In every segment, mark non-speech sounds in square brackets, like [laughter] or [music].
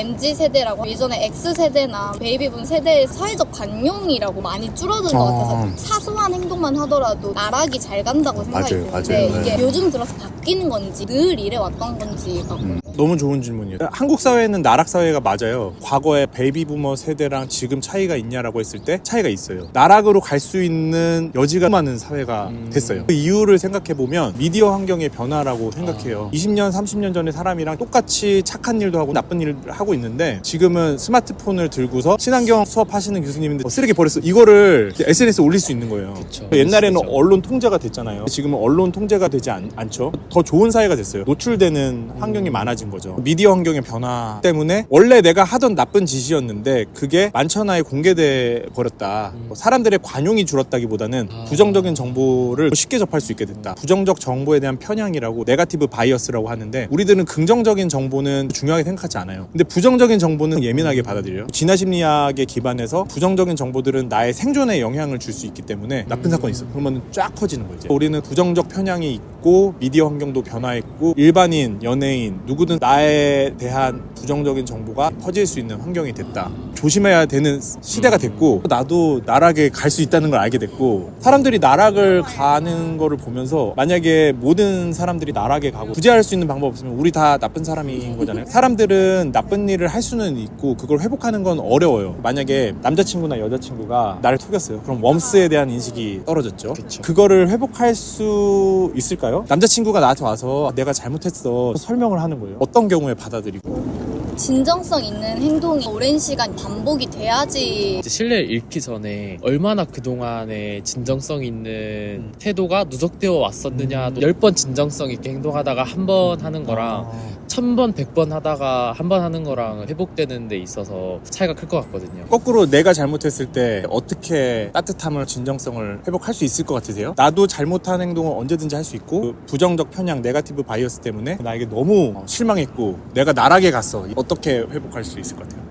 MZ 세대라고 예전에 X 세대나 베이비붐 세대의 사회적 관용이라고 많이 줄어든 것 아. 같아서 사소한 행동만 하더라도 나락이 잘 간다고 생각이 맞아요, 드는데 맞아요. 이게 네. 요즘 들어서 바뀌는 건지 늘 이래 왔던 건지 가 음, 너무 좋은 질문이에요. 한국 사회는 나락 사회가 맞아요. 과거에 베이비 부머 세대랑 지금 차이가 있냐라고 했을 때 차이가 있어요. 나락으로 갈 수 있는 여지가 많은 사회가 음. 됐어요. 그 이유를 생각해 보면 미디어 환경의 변화라고 생각해요. 20년, 30년 전에 사람이랑 똑같이 착한 일도 하고 나쁜 일을 하고 있는데 지금은 스마트폰을 들고서 친환경 수업하시는 교수님인데 쓰레기 버렸어. 이거를 SNS에 올릴 수 있는 거예요. 그쵸. 옛날에는 진짜. 언론 통제가 됐잖아요. 지금은 언론 통제가 되지 않, 않죠. 더 좋은 사회가 됐어요. 노출되는 환경이 많아진 거죠. 미디어 환경의 변화 때문에 원래 내가 하던 나쁜 짓이었는데 그게 만천하에 공개돼 버렸다. 뭐 사람들의 관용이 줄었다기보다는 아. 부정적인 정보를 쉽게 접할 수 있게 됐다. 부정적 정보에 대한 편향이라고 네가티브 바이어스라고 하는데 우리들은 긍정적인 정보는 중요하게 생각하지 않아요. 근데 부정적인 정보는 예민하게 받아들여요. 진화 심리학에 기반해서 부정적인 정보들은 나의 생존에 영향을 줄 수 있기 때문에 나쁜 사건이 있어. 그러면 쫙 커지는 거죠. 우리는 부정적 편향이 있고 미디어 환경도 변화했고 일반인, 연예인 누구든 나에 대한 부정적인 정보가 퍼질 수 있는 환경이 됐다. 조심해야 되는 시대가 됐고 나도 나락에 갈 수 있다는 걸 알게 됐고 사람들이 나락을 가는 거를 보면서 만약에 모든 사람들이 나락에 가고 구제할 수 있는 방법 없으면 우리 다 나쁜 사람인 거잖아요. 사람들은 나쁜 일을 할 수는 있고 그걸 회복하는 건 어려워요. 만약에 남자친구나 여자친구가 나를 속였어요. 그럼 웜스에 대한 인식이 떨어졌죠. 그쵸. 그거를 회복할 수 있을까요? 남자친구가 나한테 와서 내가 잘못했어 설명을 하는 거예요. 어떤 경우에 받아들이고 진정성 있는 행동이 오랜 시간 반복이 돼야지 이제 신뢰를 잃기 전에 얼마나 그동안의 진정성 있는 태도가 누적되어 왔었느냐도 열 번 진정성 있게 행동하다가 한 번 하는 거랑 천 번, 백 번 하다가 한 번 하는 거랑 회복되는 데 있어서 차이가 클 것 같거든요. 거꾸로 내가 잘못했을 때 어떻게 따뜻함을 진정성을 회복할 수 있을 것 같으세요? 나도 잘못한 행동을 언제든지 할 수 있고 그 부정적 편향 네가티브 바이어스 때문에 나에게 너무 실망했고 내가 나락에 갔어 어 떻게 회복할 수 있을 것 같아요?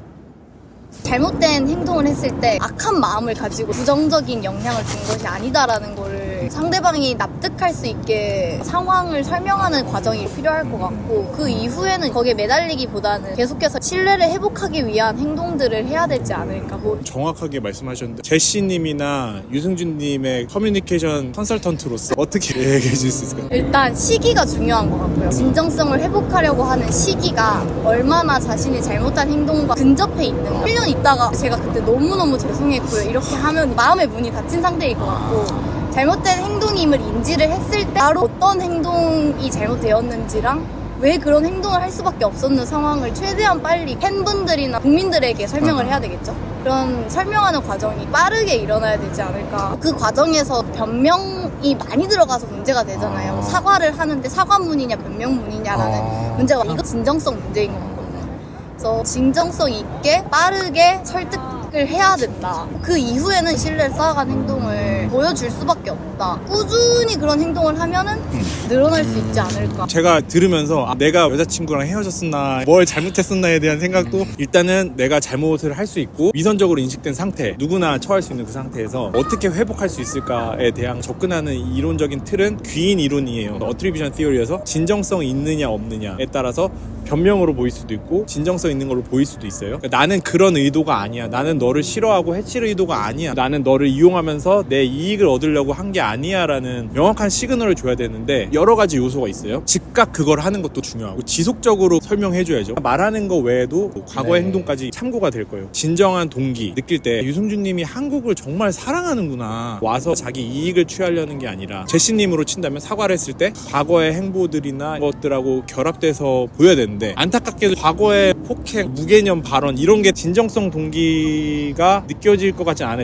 잘못된 행동을 했을 때 악한 마음을 가지고 부정적인 영향을 준 것이 아니다라는 거를 상대방이 납득할 수 있게 상황을 설명하는 과정이 필요할 것 같고 그 이후에는 거기에 매달리기보다는 계속해서 신뢰를 회복하기 위한 행동들을 해야 되지 않을까 뭐 정확하게 말씀하셨는데 제시님이나 유승준님의 커뮤니케이션 컨설턴트로서 어떻게 [laughs] 얘기해 줄수 있을까요? 일단 시기가 중요한 것 같고요. 진정성을 회복하려고 하는 시기가 얼마나 자신이 잘못한 행동과 근접해 있는가. 1년 있다가 제가 그때 너무너무 죄송했고요. 이렇게 하면 마음의 문이 닫힌 상태일 것 같고 잘못된 행동임을 인지를 했을 때 바로 어떤 행동이 잘못되었는지랑 왜 그런 행동을 할 수밖에 없었는 상황을 최대한 빨리 팬분들이나 국민들에게 설명을 해야 되겠죠. 그런 설명하는 과정이 빠르게 일어나야 되지 않을까. 그 과정에서 변명이 많이 들어가서 문제가 되잖아요. 아. 사과를 하는데 사과문이냐 변명문이냐라는 아. 문제가 이거 진정성 문제인 것 같거든요. 그래서 진정성 있게 빠르게 설득을 해야 된다. 그 이후에는 신뢰를 쌓아간 행동을 보여줄 수밖에 없다. 꾸준히 그런 행동을 하면은 늘어날 수 있지 않을까. 제가 들으면서 아, 내가 여자친구랑 헤어졌었나 뭘 잘못했었나에 대한 생각도 일단은 내가 잘못을 할 수 있고 위선적으로 인식된 상태 누구나 처할 수 있는 그 상태에서 어떻게 회복할 수 있을까에 대한 접근하는 이론적인 틀은 귀인 이론이에요 어트리비션 티어리에서 진정성 있느냐 없느냐에 따라서 변명으로 보일 수도 있고 진정성 있는 걸로 보일 수도 있어요. 그러니까 나는 그런 의도가 아니야. 나는 너를 싫어하고 해칠 의도가 아니야. 나는 너를 이용하면서 내 이익을 얻으려고 한 게 아니야 라는 명확한 시그널을 줘야 되는데 여러 가지 요소가 있어요. 즉각 그걸 하는 것도 중요하고 지속적으로 설명해 줘야죠. 말하는 거 외에도 뭐 과거의 네. 행동까지 참고가 될 거예요. 진정한 동기 느낄 때 유승준 님이 한국을 정말 사랑하는구나. 와서 자기 이익을 취하려는 게 아니라 제시님으로 친다면 사과를 했을 때 과거의 행보들이나 것들하고 결합돼서 보여야 되는데 안타깝게도 과거의 폭행 무개념 발언 이런 게 진정성 동기가 느껴질 것 같지 않아요